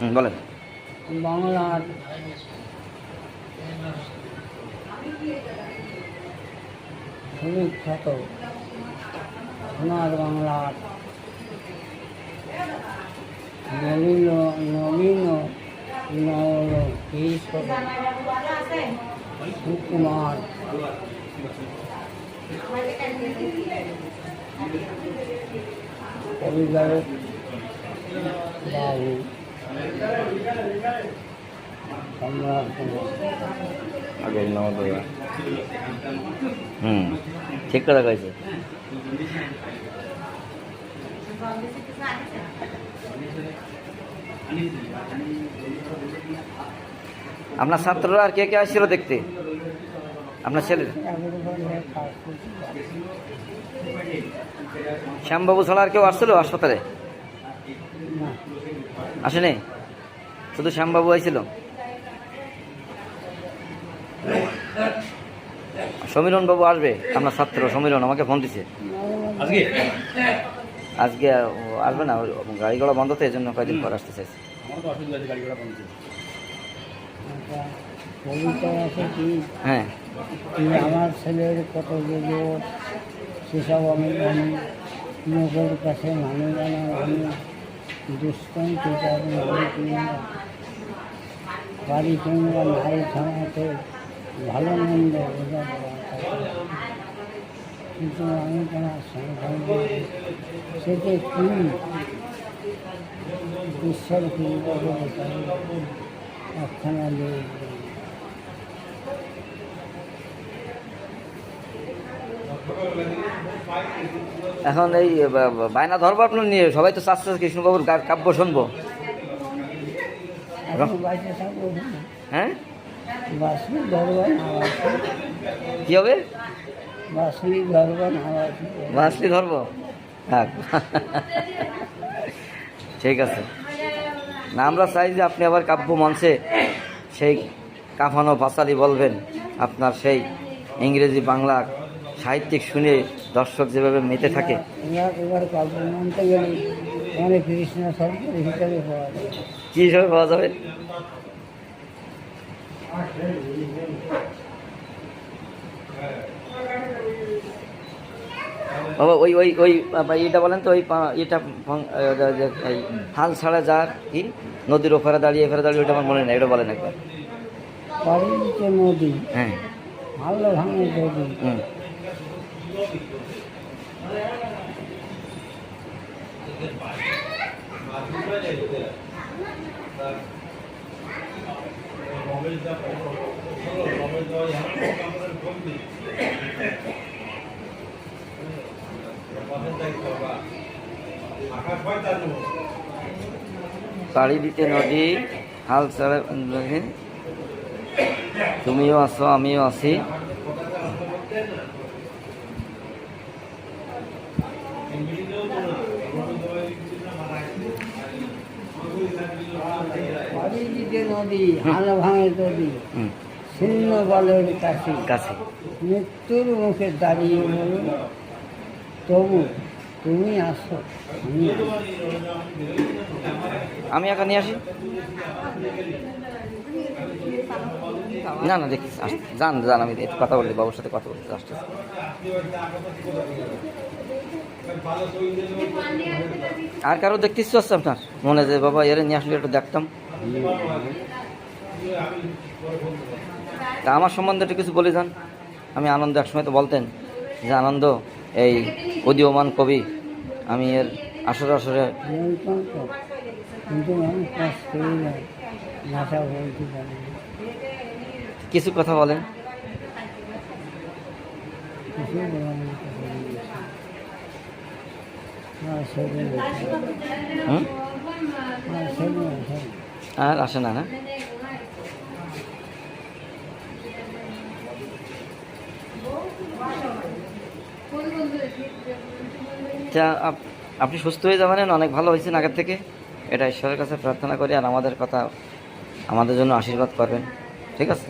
বলেন। বাংলার সুবিখ্যাত সোনার বাংলার নবীন নবীন নল ঈশ্বর সুকুমার। বাবু। ঠিক কথা কয়েছে আপনার ছাত্ররা আর কে কে আসছিল দেখতে? আপনার ছেলে? শ্যামবাবু ছাড়া আর কেউ আসছিল হাসপাতালে? আসেনি? শুধু শ্যামবাবু আইছিল? সমীরণ বাবু আসবে আপনার ছাত্র সমীরণ আমাকে ফোন দিছে। আজকে? আজকে আসবে না গাড়ি ঘোড়া বন্ধ তো এই জন্য কয়েকদিন পর আসতে চাইছে। আমার হ্যাঁ। আমার ছেলের কত সেসব আমি জানি লোকের কাছে মানে জানা আমি দুষ্কন্ত বাড়ি কিংবা ভাই থামাতে ভালো মন্দ কিন্তু আমি সেটা কি। একখানা লোক এখন এই বায়না ধরবো আপনার নিয়ে, সবাই তো চাচ্ছে কৃষ্ণবাবুর কাব্য শুনব। হ্যাঁ? কি হবে? বাসি ধরবো? হ্যাঁ ঠিক আছে। না, আমরা চাই যে আপনি আবার কাব্য মঞ্চে সেই কাফানো পাঁচালি বলবেন। আপনার সেই ইংরেজি বাংলা সাহিত্যিক শুনে দর্শক যেভাবে মেতে থাকে। পাওয়া কী হিসাবে পাওয়া যাবে? বাবা ওই ওই ওই এটা বলেন তো ওই এটা হাল ছাড়া যার কি? নদীর ওপারে দাঁড়িয়ে এপারে দাঁড়িয়ে ওটা আমার মনে নেই এটা বলেন একবার। নদী। হ্যাঁ। ভালো ভাঙে নদী হুম। পাড়ি দিতে নদী হাল ছাড়া তুমিও আছো আমিও আছি। বাড়িতে নদী হাল ভাঙে নদী শূন্য বলের কাছে। কাছে। মৃত্যুর মুখে দাঁড়িয়ে বলুন তবু তুমি আসো আমি একা নিয়ে আসি? না না দেখি যান যান আমি একটু কথা বলি বাবুর সাথে কথা বলতে আসতে আর কারও দেখতে ইচ্ছে আপনার? মনে যে বাবা এর নিয়ে আসলে একটু দেখতাম। তা আমার সম্বন্ধে একটু কিছু বলে যান। আমি আনন্দ একসময় তো বলতেন যে আনন্দ, এই উদীয়মান কবি, আমি এর আসরে আসরে কিছু কথা বলেন। হুম? আর আসে না না তা আপনি সুস্থ হয়ে যাবেন, অনেক ভালো হয়েছেন আগের থেকে। এটা ঈশ্বরের কাছে প্রার্থনা করি, আর আমাদের কথা আমাদের জন্য আশীর্বাদ করবেন। ঠিক আছে?